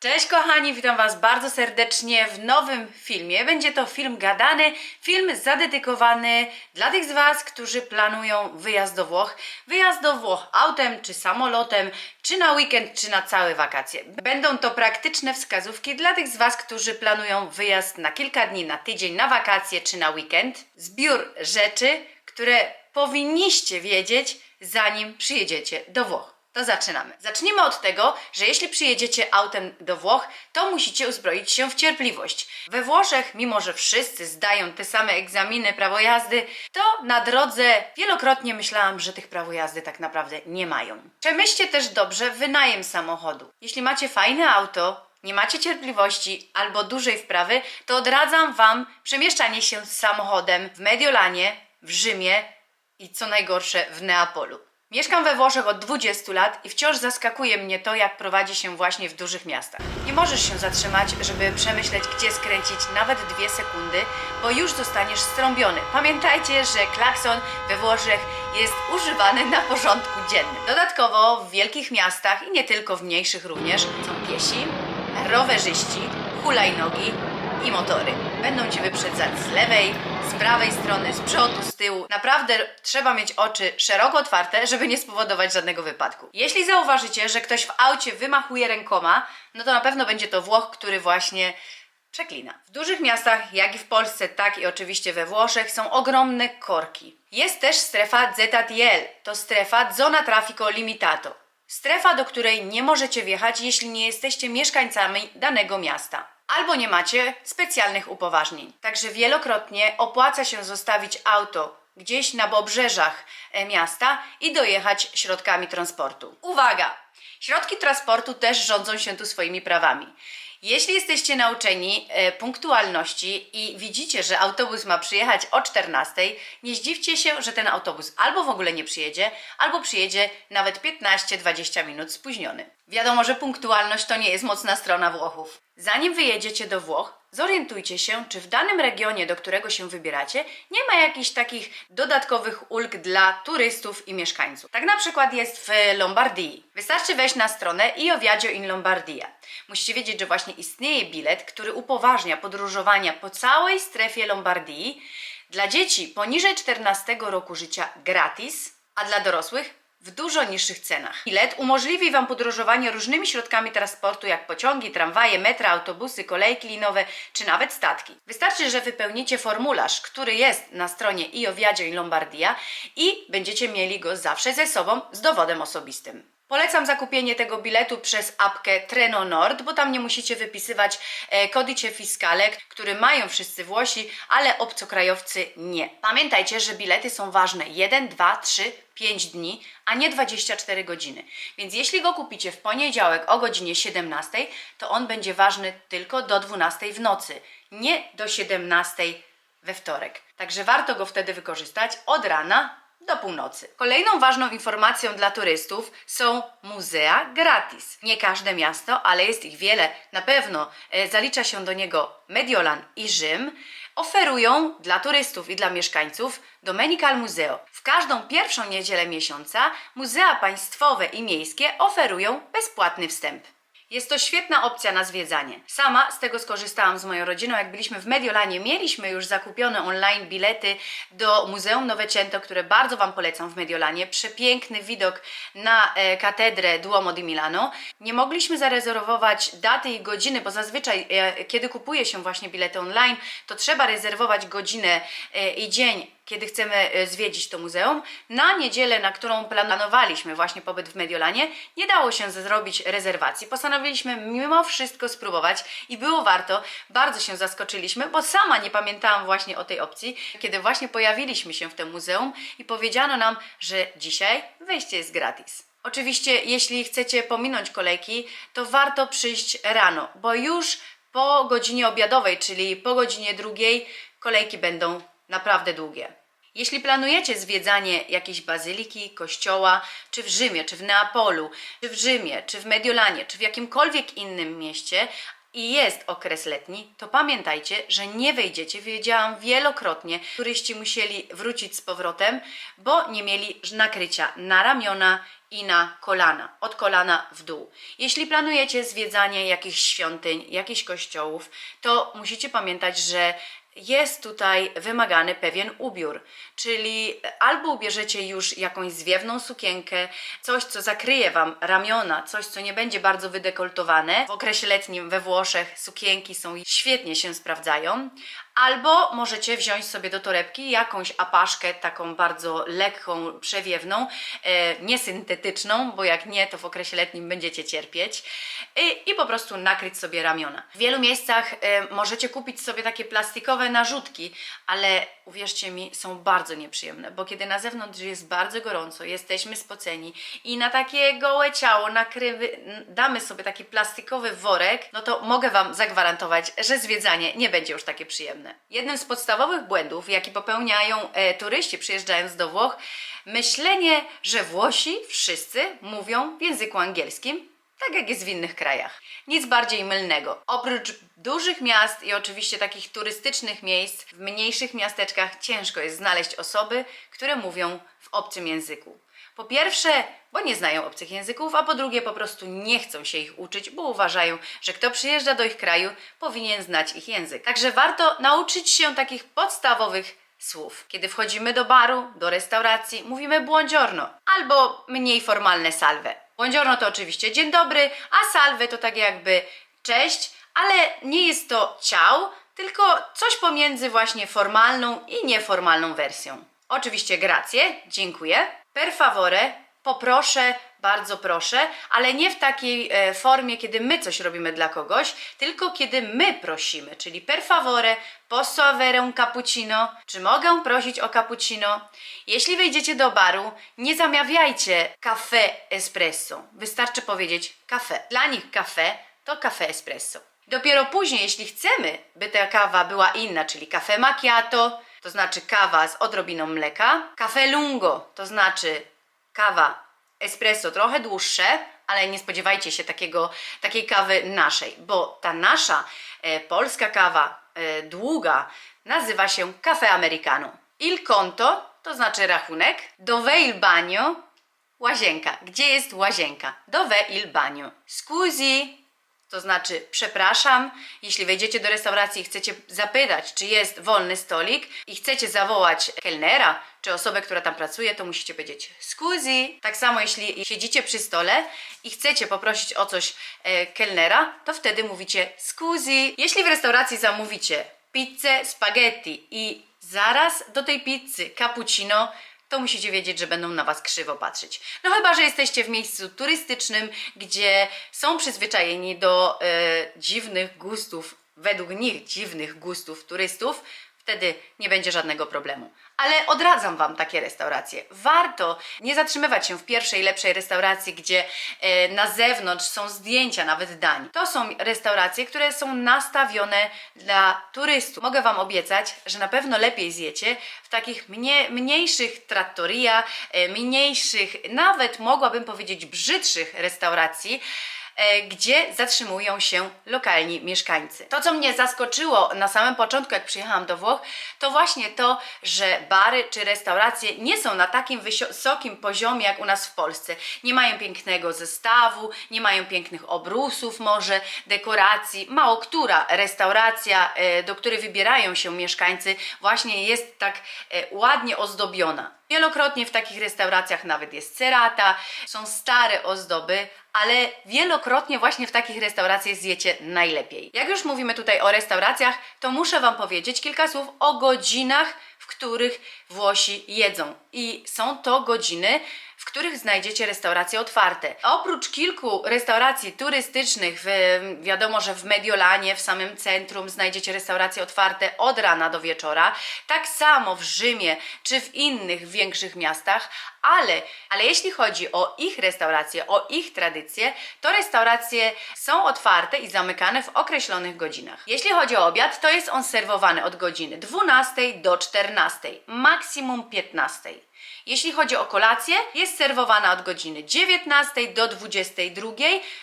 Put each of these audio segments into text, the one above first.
Cześć kochani, witam Was bardzo serdecznie w nowym filmie. Będzie to film gadany, film zadedykowany dla tych z Was, którzy planują wyjazd do Włoch. Wyjazd do Włoch autem, czy samolotem, czy na weekend, czy na całe wakacje. Będą to praktyczne wskazówki dla tych z Was, którzy planują wyjazd na kilka dni, na tydzień, na wakacje, czy na weekend. Zbiór rzeczy, które powinniście wiedzieć, zanim przyjedziecie do Włoch. To zaczynamy. Zacznijmy od tego, że jeśli przyjedziecie autem do Włoch, to musicie uzbroić się w cierpliwość. We Włoszech, mimo że wszyscy zdają te same egzaminy prawo jazdy, to na drodze wielokrotnie myślałam, że tych prawo jazdy tak naprawdę nie mają. Przemyślcie też dobrze wynajem samochodu. Jeśli macie fajne auto, nie macie cierpliwości albo dużej wprawy, to odradzam Wam przemieszczanie się z samochodem w Mediolanie, w Rzymie i co najgorsze w Neapolu. Mieszkam we Włoszech od 20 lat i wciąż zaskakuje mnie to, jak prowadzi się właśnie w dużych miastach. Nie możesz się zatrzymać, żeby przemyśleć, gdzie skręcić nawet dwie sekundy, bo już zostaniesz strąbiony. Pamiętajcie, że klakson we Włoszech jest używany na porządku dziennym. Dodatkowo w wielkich miastach i nie tylko w mniejszych również są piesi, rowerzyści, hulajnogi i motory. Będą Cię wyprzedzać z lewej, z prawej strony, z przodu, z tyłu. Naprawdę trzeba mieć oczy szeroko otwarte, żeby nie spowodować żadnego wypadku. Jeśli zauważycie, że ktoś w aucie wymachuje rękoma, no to na pewno będzie to Włoch, który właśnie przeklina. W dużych miastach, jak i w Polsce, tak i oczywiście we Włoszech, są ogromne korki. Jest też strefa ZTL, to strefa Zona Traffico Limitato. Strefa, do której nie możecie wjechać, jeśli nie jesteście mieszkańcami danego miasta albo nie macie specjalnych upoważnień. Także wielokrotnie opłaca się zostawić auto gdzieś na obrzeżach e, miasta i dojechać środkami transportu. Uwaga! Środki transportu też rządzą się tu swoimi prawami. Jeśli jesteście nauczeni e, punktualności i widzicie, że autobus ma przyjechać o 14, nie zdziwcie się, że ten autobus albo w ogóle nie przyjedzie, albo przyjedzie nawet 15-20 minut spóźniony. Wiadomo, że punktualność to nie jest mocna strona Włochów. Zanim wyjedziecie do Włoch, zorientujcie się, czy w danym regionie, do którego się wybieracie, nie ma jakichś takich dodatkowych ulg dla turystów i mieszkańców. Tak na przykład jest w Lombardii. Wystarczy wejść na stronę i Viaggio in Lombardia. Musicie wiedzieć, że właśnie istnieje bilet, który upoważnia podróżowania po całej strefie Lombardii dla dzieci poniżej 14 roku życia gratis, a dla dorosłych w dużo niższych cenach. Bilet umożliwi Wam podróżowanie różnymi środkami transportu, jak pociągi, tramwaje, metra, autobusy, kolejki linowe czy nawet statki. Wystarczy, że wypełnicie formularz, który jest na stronie Io Viaggio in Lombardia i będziecie mieli go zawsze ze sobą z dowodem osobistym. Polecam zakupienie tego biletu przez apkę Treno Nord, bo tam nie musicie wypisywać e, codice fiscale, który mają wszyscy Włosi, ale obcokrajowcy nie. Pamiętajcie, że bilety są ważne 1, 2, 3, 5 dni, a nie 24 godziny. Więc jeśli go kupicie w poniedziałek o godzinie 17, to on będzie ważny tylko do 12 w nocy, nie do 17 we wtorek. Także warto go wtedy wykorzystać od rana do północy. Kolejną ważną informacją dla turystów są muzea gratis. Nie każde miasto, ale jest ich wiele, na pewno e, zalicza się do niego Mediolan i Rzym, oferują dla turystów i dla mieszkańców Domenical Museo. W każdą pierwszą niedzielę miesiąca muzea państwowe i miejskie oferują bezpłatny wstęp. Jest to świetna opcja na zwiedzanie. Sama z tego skorzystałam z moją rodziną. Jak byliśmy w Mediolanie, mieliśmy już zakupione online bilety do Muzeum Novecento, które bardzo Wam polecam w Mediolanie. Przepiękny widok na e, katedrę Duomo di Milano. Nie mogliśmy zarezerwować daty i godziny, bo zazwyczaj, e, kiedy kupuje się właśnie bilety online, to trzeba rezerwować godzinę e, i dzień kiedy chcemy e, zwiedzić to muzeum. Na niedzielę, na którą planowaliśmy właśnie pobyt w Mediolanie, nie dało się zrobić rezerwacji. Postanowiliśmy mimo wszystko spróbować i było warto. Bardzo się zaskoczyliśmy, bo sama nie pamiętałam właśnie o tej opcji, kiedy właśnie pojawiliśmy się w tym muzeum i powiedziano nam, że dzisiaj wejście jest gratis. Oczywiście, jeśli chcecie pominąć kolejki, to warto przyjść rano, bo już po godzinie obiadowej, czyli po godzinie drugiej, kolejki będą naprawdę długie. Jeśli planujecie zwiedzanie jakiejś bazyliki, kościoła, czy w Rzymie, czy w Neapolu, czy w Rzymie, czy w Mediolanie, czy w jakimkolwiek innym mieście, i jest okres letni, to pamiętajcie, że nie wejdziecie. Wiedziałam wielokrotnie, turyści musieli wrócić z powrotem, bo nie mieli nakrycia na ramiona i na kolana, od kolana w dół. Jeśli planujecie zwiedzanie jakichś świątyń, jakichś kościołów, to musicie pamiętać, że jest tutaj wymagany pewien ubiór, czyli albo ubierzecie już jakąś zwiewną sukienkę, coś co zakryje Wam ramiona, coś co nie będzie bardzo wydekoltowane. W okresie letnim we Włoszech sukienki są świetnie się sprawdzają, albo możecie wziąć sobie do torebki jakąś apaszkę taką bardzo lekką, przewiewną, e, niesyntetyczną, bo jak nie, to w okresie letnim będziecie cierpieć i, i po prostu nakryć sobie ramiona. W wielu miejscach e, możecie kupić sobie takie plastikowe narzutki, ale uwierzcie mi, są bardzo nieprzyjemne, bo kiedy na zewnątrz jest bardzo gorąco, jesteśmy spoceni i na takie gołe ciało nakrywy, damy sobie taki plastikowy worek, no to mogę Wam zagwarantować, że zwiedzanie nie będzie już takie przyjemne. Jednym z podstawowych błędów, jaki popełniają e, turyści przyjeżdżając do Włoch, myślenie, że Włosi wszyscy mówią w języku angielskim, tak jak jest w innych krajach. Nic bardziej mylnego. Oprócz dużych miast i oczywiście takich turystycznych miejsc, w mniejszych miasteczkach ciężko jest znaleźć osoby, które mówią w obcym języku. Po pierwsze, bo nie znają obcych języków, a po drugie, po prostu nie chcą się ich uczyć, bo uważają, że kto przyjeżdża do ich kraju, powinien znać ich język. Także warto nauczyć się takich podstawowych słów. Kiedy wchodzimy do baru, do restauracji, mówimy buongiorno albo mniej formalne salve. Buongiorno to oczywiście dzień dobry, a salve to tak jakby cześć, ale nie jest to ciao, tylko coś pomiędzy właśnie formalną i nieformalną wersją. Oczywiście grazie, dziękuję. Per favore, poproszę, bardzo proszę, ale nie w takiej e, formie, kiedy my coś robimy dla kogoś, tylko kiedy my prosimy, czyli per favore, posso avere un cappuccino, czy mogę prosić o cappuccino? Jeśli wejdziecie do baru, nie zamawiajcie kafe espresso, wystarczy powiedzieć kafe. Dla nich kafe to kafe espresso. Dopiero później, jeśli chcemy, by ta kawa była inna, czyli kafe macchiato, to znaczy kawa z odrobiną mleka, kafe lungo, to znaczy kawa espresso trochę dłuższe, ale nie spodziewajcie się takiego, takiej kawy naszej, bo ta nasza e, polska kawa e, długa nazywa się kafe americano. Il conto, to znaczy rachunek, dove il bagno, łazienka. Gdzie jest łazienka? Dove il bagno. Scusi, to znaczy, przepraszam, jeśli wejdziecie do restauracji i chcecie zapytać, czy jest wolny stolik i chcecie zawołać kelnera, czy osobę, która tam pracuje, to musicie powiedzieć scusi. Tak samo, jeśli siedzicie przy stole i chcecie poprosić o coś e, kelnera, to wtedy mówicie scusi. Jeśli w restauracji zamówicie pizzę, spaghetti i zaraz do tej pizzy cappuccino, to musicie wiedzieć, że będą na Was krzywo patrzeć. No chyba, że jesteście w miejscu turystycznym, gdzie są przyzwyczajeni do e, dziwnych gustów, według nich dziwnych gustów turystów, wtedy nie będzie żadnego problemu. Ale odradzam Wam takie restauracje. Warto nie zatrzymywać się w pierwszej, lepszej restauracji, gdzie e, na zewnątrz są zdjęcia nawet dań. To są restauracje, które są nastawione dla turystów. Mogę Wam obiecać, że na pewno lepiej zjecie w takich mnie, mniejszych trattoria, e, mniejszych, nawet mogłabym powiedzieć brzydszych restauracji, gdzie zatrzymują się lokalni mieszkańcy. To, co mnie zaskoczyło na samym początku, jak przyjechałam do Włoch, to właśnie to, że bary czy restauracje nie są na takim wysokim poziomie jak u nas w Polsce. Nie mają pięknego zestawu, nie mają pięknych obrusów, może dekoracji. Mało która restauracja, e, do której wybierają się mieszkańcy, właśnie jest tak e, ładnie ozdobiona. Wielokrotnie w takich restauracjach nawet jest cerata, są stare ozdoby, ale wielokrotnie właśnie w takich restauracjach zjecie najlepiej. Jak już mówimy tutaj o restauracjach, to muszę Wam powiedzieć kilka słów o godzinach, w których Włosi jedzą. I są to godziny, których znajdziecie restauracje otwarte. Oprócz kilku restauracji turystycznych, w, wiadomo, że w Mediolanie, w samym centrum, znajdziecie restauracje otwarte od rana do wieczora. Tak samo w Rzymie czy w innych większych miastach, ale, ale jeśli chodzi o ich restauracje, o ich tradycje, to restauracje są otwarte i zamykane w określonych godzinach. Jeśli chodzi o obiad, to jest on serwowany od godziny 12 do 14, maksimum 15. Jeśli chodzi o kolację, jest serwowana od godziny 19 do 22.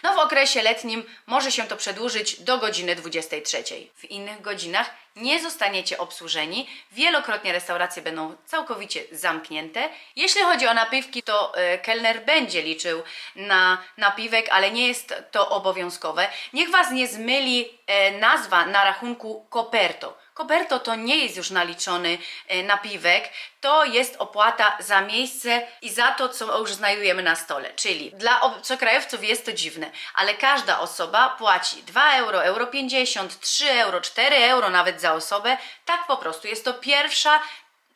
No w okresie letnim może się to przedłużyć do godziny 23. W innych godzinach nie zostaniecie obsłużeni. Wielokrotnie restauracje będą całkowicie zamknięte. Jeśli chodzi o napiwki, to e, kelner będzie liczył na napiwek, ale nie jest to obowiązkowe. Niech Was nie zmyli e, nazwa na rachunku Coperto. Coperto to nie jest już naliczony e, napiwek, to jest opłata za miejsce i za to, co już znajdujemy na stole. Czyli dla obcokrajowców jest to dziwne, ale każda osoba płaci 2 euro, euro 50, 3 euro, 4 euro nawet za osobę. Tak po prostu. Jest to pierwsza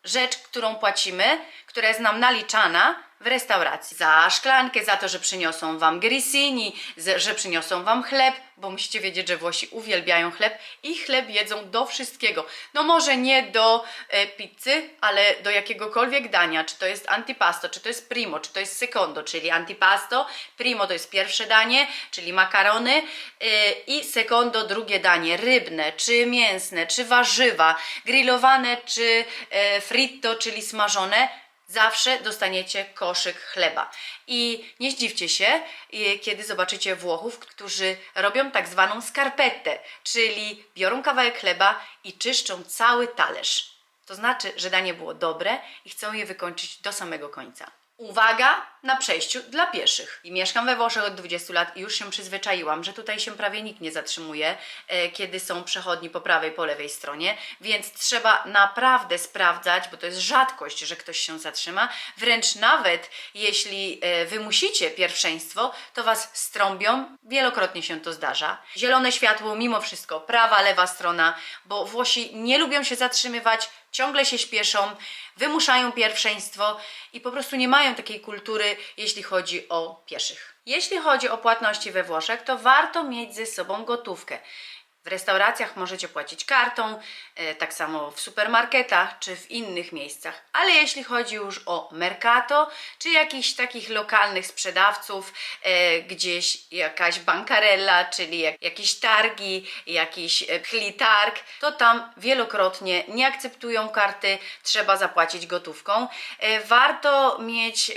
rzecz, którą płacimy, która jest nam naliczana w restauracji. Za szklankę, za to, że przyniosą Wam grissini, że przyniosą Wam chleb, bo musicie wiedzieć, że Włosi uwielbiają chleb i chleb jedzą do wszystkiego. No może nie do e, pizzy, ale do jakiegokolwiek dania, czy to jest antipasto, czy to jest primo, czy to jest secondo, czyli antipasto, primo to jest pierwsze danie, czyli makarony e, i secondo drugie danie, rybne, czy mięsne, czy warzywa, grillowane, czy e, fritto, czyli smażone, zawsze dostaniecie koszyk chleba. I nie zdziwcie się, y, kiedy zobaczycie Włochów, którzy robią tak zwaną skarpetę, czyli biorą kawałek chleba i czyszczą cały talerz. To znaczy, że danie było dobre i chcą je wykończyć do samego końca. Uwaga na przejściu dla pieszych. I mieszkam we Włoszech od 20 lat i już się przyzwyczaiłam, że tutaj się prawie nikt nie zatrzymuje, e, kiedy są przechodni po prawej, po lewej stronie, więc trzeba naprawdę sprawdzać, bo to jest rzadkość, że ktoś się zatrzyma. Wręcz nawet jeśli e, wymusicie pierwszeństwo, to was strąbią. Wielokrotnie się to zdarza. Zielone światło, mimo wszystko, prawa, lewa strona, bo Włosi nie lubią się zatrzymywać, ciągle się śpieszą, wymuszają pierwszeństwo i po prostu nie mają takiej kultury, jeśli chodzi o pieszych. Jeśli chodzi o płatności we Włoszech, to warto mieć ze sobą gotówkę. W restauracjach możecie płacić kartą, e, tak samo w supermarketach czy w innych miejscach. Ale jeśli chodzi już o Mercato czy jakichś takich lokalnych sprzedawców, e, gdzieś jakaś bankarella, czyli jak, jakieś targi, jakiś e, chlitarg, to tam wielokrotnie nie akceptują karty, trzeba zapłacić gotówką. Warto mieć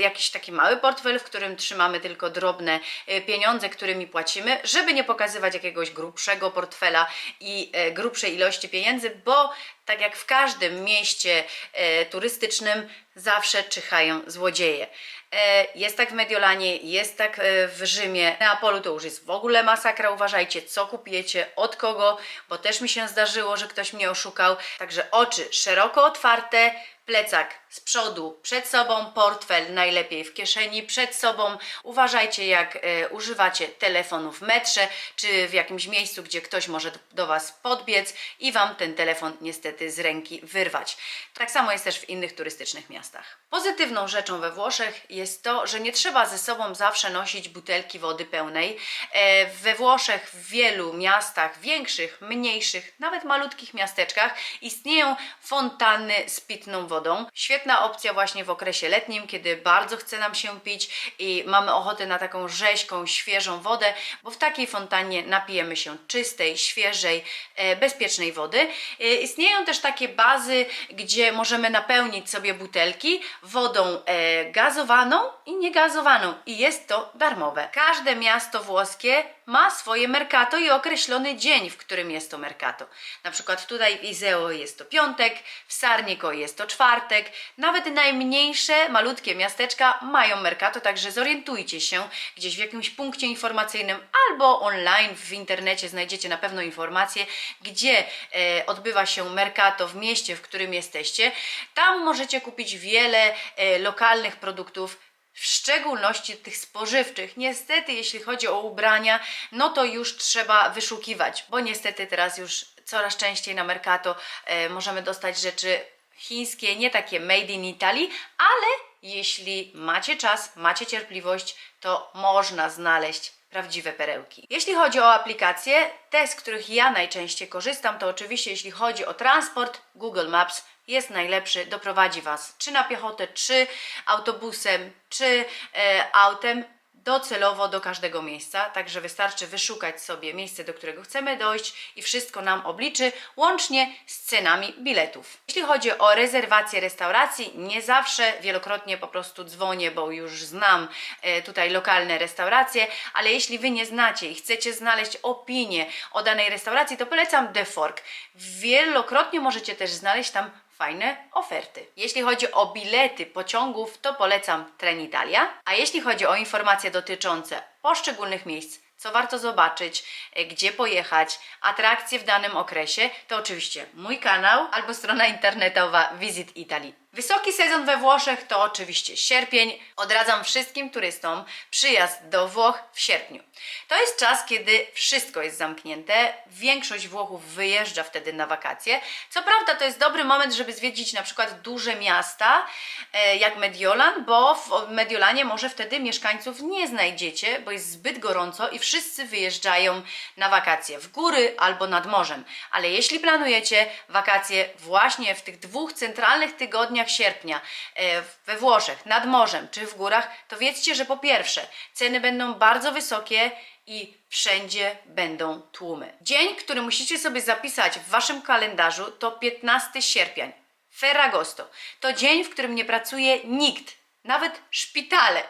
jakiś taki mały portfel, w którym trzymamy tylko drobne pieniądze, którymi płacimy, żeby nie pokazywać jakiegoś grubszego portfela i e, grubszej ilości pieniędzy, bo tak jak w każdym mieście e, turystycznym zawsze czyhają złodzieje. E, Jest tak w Mediolanie, jest tak w Rzymie. Neapolu to już jest w ogóle masakra. Uważajcie, co kupujecie, od kogo, bo też mi się zdarzyło, że ktoś mnie oszukał. Także oczy szeroko otwarte, plecak z przodu przed sobą, portfel najlepiej w kieszeni przed sobą. Uważajcie, jak e, używacie telefonu w metrze czy w jakimś miejscu, gdzie ktoś może do- Was podbiec i Wam ten telefon niestety z ręki wyrwać. Tak samo jest też w innych turystycznych miastach. Pozytywną rzeczą we Włoszech jest to, że nie trzeba ze sobą zawsze nosić butelki wody pełnej. E, We Włoszech w wielu miastach, większych, mniejszych, nawet malutkich miasteczkach istnieją fontanny z pitną wodą. Świetna opcja właśnie w okresie letnim, kiedy bardzo chce nam się pić i mamy ochotę na taką rzeźką, świeżą wodę, bo w takiej fontannie napijemy się czystej, świeżej, e, bezpiecznej wody. E, Istnieją też takie bazy, gdzie możemy napełnić sobie butelki wodą e, gazowaną i niegazowaną i jest to darmowe. Każde miasto włoskie ma swoje mercato i określony dzień, w którym jest to mercato. Na przykład tutaj w Izeo jest to piątek, w Sarniko jest to czwartek. Nawet najmniejsze, malutkie miasteczka mają mercato, także zorientujcie się gdzieś w jakimś punkcie informacyjnym albo online w internecie znajdziecie na pewno informacje, gdzie e, odbywa się mercato w mieście, w którym jesteście. Tam możecie kupić wiele e, lokalnych produktów w szczególności tych spożywczych. Niestety, jeśli chodzi o ubrania, no to już trzeba wyszukiwać, bo niestety teraz już coraz częściej na Mercato e, możemy dostać rzeczy chińskie, nie takie made in Italy, ale jeśli macie czas, macie cierpliwość, to można znaleźć prawdziwe perełki. Jeśli chodzi o aplikacje, te, z których ja najczęściej korzystam, to oczywiście jeśli chodzi o transport, Google Maps jest najlepszy, doprowadzi Was czy na piechotę, czy autobusem, czy e, autem docelowo do każdego miejsca, także wystarczy wyszukać sobie miejsce, do którego chcemy dojść i wszystko nam obliczy, łącznie z cenami biletów. Jeśli chodzi o rezerwację restauracji, nie zawsze, wielokrotnie po prostu dzwonię, bo już znam e, tutaj lokalne restauracje, ale jeśli Wy nie znacie i chcecie znaleźć opinię o danej restauracji, to polecam The Fork. Wielokrotnie możecie też znaleźć tam fajne oferty. Jeśli chodzi o bilety pociągów, to polecam Trenitalia, a jeśli chodzi o informacje dotyczące poszczególnych miejsc, co warto zobaczyć, e, gdzie pojechać, atrakcje w danym okresie, to oczywiście mój kanał albo strona internetowa Visit Italy. Wysoki sezon we Włoszech to oczywiście sierpień. Odradzam wszystkim turystom przyjazd do Włoch w sierpniu. To jest czas, kiedy wszystko jest zamknięte. Większość Włochów wyjeżdża wtedy na wakacje. Co prawda to jest dobry moment, żeby zwiedzić na przykład duże miasta e, jak Mediolan, bo w Mediolanie może wtedy mieszkańców nie znajdziecie, bo jest zbyt gorąco i wszyscy wyjeżdżają na wakacje w góry albo nad morzem. Ale jeśli planujecie wakacje właśnie w tych dwóch centralnych tygodniach sierpnia e, we Włoszech, nad morzem czy w górach, to wiedzcie, że po pierwsze ceny będą bardzo wysokie i wszędzie będą tłumy. Dzień, który musicie sobie zapisać w waszym kalendarzu to 15 sierpień. Ferragosto. To dzień, w którym nie pracuje nikt, nawet szpitale.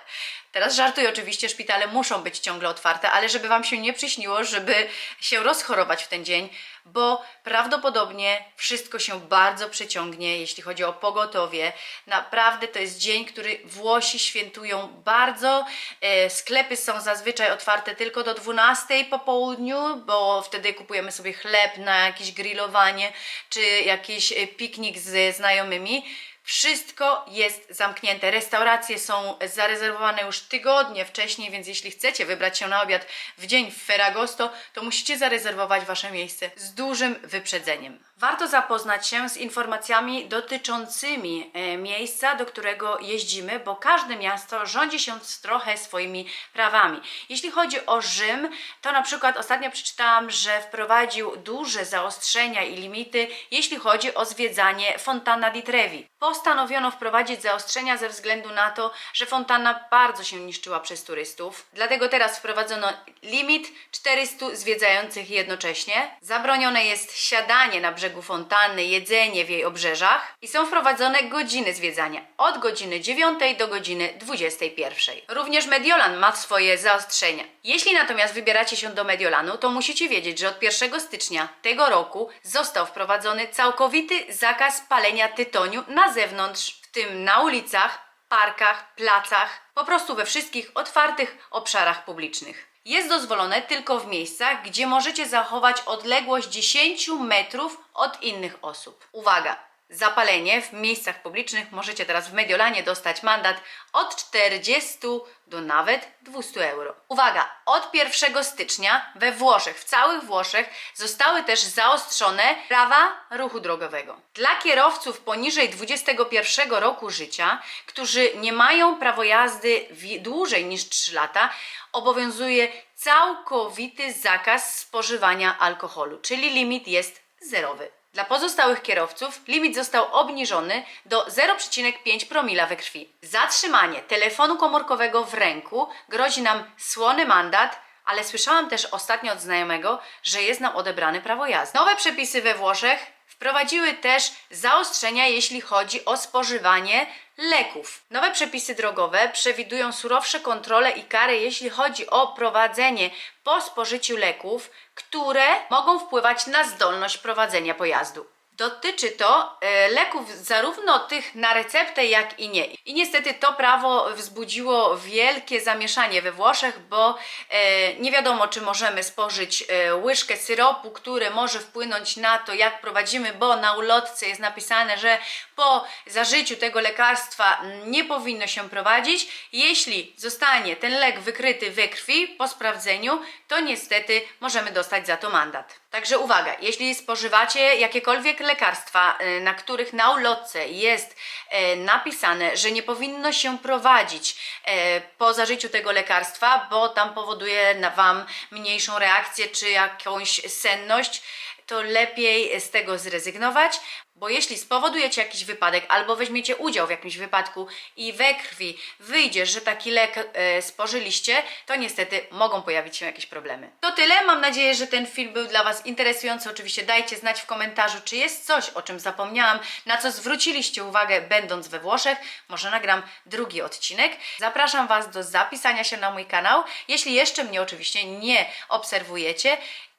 Teraz żartuję oczywiście, szpitale muszą być ciągle otwarte, ale żeby Wam się nie przyśniło, żeby się rozchorować w ten dzień, bo prawdopodobnie wszystko się bardzo przeciągnie, jeśli chodzi o pogotowie. Naprawdę to jest dzień, który Włosi świętują bardzo. E, sklepy są zazwyczaj otwarte tylko do 12 po południu, bo wtedy kupujemy sobie chleb na jakieś grillowanie czy jakiś e, piknik ze znajomymi. Wszystko jest zamknięte. Restauracje są zarezerwowane już tygodnie wcześniej, więc jeśli chcecie wybrać się na obiad w dzień w Ferragosto, to musicie zarezerwować wasze miejsce z dużym wyprzedzeniem. Warto zapoznać się z informacjami dotyczącymi e, miejsca, do którego jeździmy, bo każde miasto rządzi się trochę swoimi prawami. Jeśli chodzi o Rzym, to na przykład ostatnio przeczytałam, że wprowadził duże zaostrzenia i limity, jeśli chodzi o zwiedzanie Fontana di Trevi. Postanowiono wprowadzić zaostrzenia ze względu na to, że fontanna bardzo się niszczyła przez turystów. Dlatego teraz wprowadzono limit 400 zwiedzających jednocześnie. Zabronione jest siadanie na brzegu fontanny, jedzenie w jej obrzeżach i są wprowadzone godziny zwiedzania od godziny 9 do godziny 21. Również Mediolan ma swoje zaostrzenia. Jeśli natomiast wybieracie się do Mediolanu, to musicie wiedzieć, że od 1 stycznia tego roku został wprowadzony całkowity zakaz palenia tytoniu na zewnątrz, w tym na ulicach, parkach, placach, po prostu we wszystkich otwartych obszarach publicznych. Jest dozwolone tylko w miejscach, gdzie możecie zachować odległość 10 metrów od innych osób. Uwaga! Zapalenie w miejscach publicznych możecie teraz w Mediolanie dostać mandat od 40 do nawet 200 euro. Uwaga! Od 1 stycznia we Włoszech, w całych Włoszech zostały też zaostrzone prawa ruchu drogowego. Dla kierowców poniżej 21 roku życia, którzy nie mają prawo jazdy dłużej niż 3 lata, obowiązuje całkowity zakaz spożywania alkoholu, czyli limit jest zerowy. Dla pozostałych kierowców limit został obniżony do 0,5 promila we krwi. Zatrzymanie telefonu komórkowego w ręku grozi nam słony mandat, ale słyszałam też ostatnio od znajomego, że jest nam odebrane prawo jazdy. Nowe przepisy we Włoszech wprowadziły też zaostrzenia, jeśli chodzi o spożywanie leków. Nowe przepisy drogowe przewidują surowsze kontrole i kary, jeśli chodzi o prowadzenie po spożyciu leków, które mogą wpływać na zdolność prowadzenia pojazdu. Dotyczy to e, leków zarówno tych na receptę, jak i nie. I niestety to prawo wzbudziło wielkie zamieszanie we Włoszech, bo e, nie wiadomo, czy możemy spożyć e, łyżkę syropu, który może wpłynąć na to, jak prowadzimy, bo na ulotce jest napisane, że po zażyciu tego lekarstwa nie powinno się prowadzić. Jeśli zostanie ten lek wykryty we krwi po sprawdzeniu, to niestety możemy dostać za to mandat. Także uwaga, jeśli spożywacie jakiekolwiek lekarstwa, y, na których na ulotce jest e, napisane, że nie powinno się prowadzić e, po zażyciu tego lekarstwa, bo tam powoduje na Wam mniejszą reakcję czy jakąś senność, to lepiej z tego zrezygnować, bo jeśli spowodujecie jakiś wypadek albo weźmiecie udział w jakimś wypadku i we krwi wyjdzie, że taki lek e, spożyliście, to niestety mogą pojawić się jakieś problemy. To tyle. Mam nadzieję, że ten film był dla Was interesujący. Oczywiście dajcie znać w komentarzu, czy jest coś, o czym zapomniałam, na co zwróciliście uwagę, będąc we Włoszech. Może nagram drugi odcinek. Zapraszam Was do zapisania się na mój kanał, jeśli jeszcze mnie oczywiście nie obserwujecie.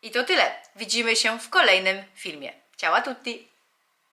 I to tyle. Widzimy się w kolejnym filmie. Ciao a tutti!